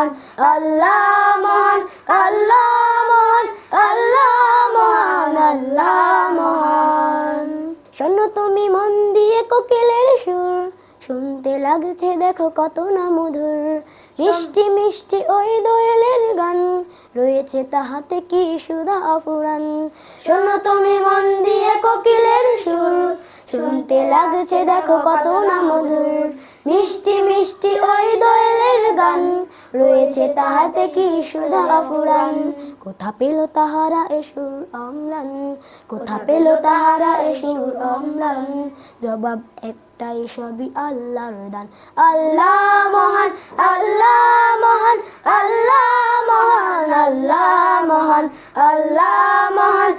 মহান, আল্লাহ মহান আল্লাহ মহান আল্লাহ মহান আল্লাহ মহান। শোনো তুমি মন দিয়ে কোকিলের সুর, শুনতে লাগছে দেখো কত না মধুর। মিষ্টি মিষ্টি ওই দোয়েলের গান, রয়েছে তাহাতে কি সুধা ফুরান শোনো তুমি মন দিয়ে কোকিলের সুর, শুনতে লাগছে দেখো কত না মধুর। মিষ্টি মিষ্টি ওই দোয়েলের গান রয়েছে তাহাতে কি সুধা ফুরান? কোথা পেল তাহারা এসুর অম্লান? কোথা পেল তাহারা এসুর অম্লান? জবাব একটাই, সবই আল্লাহর দান। আল্লাহ মহান আল্লাহ মহান আল্লাহ মহান আল্লাহ মহান আল্লাহ মহান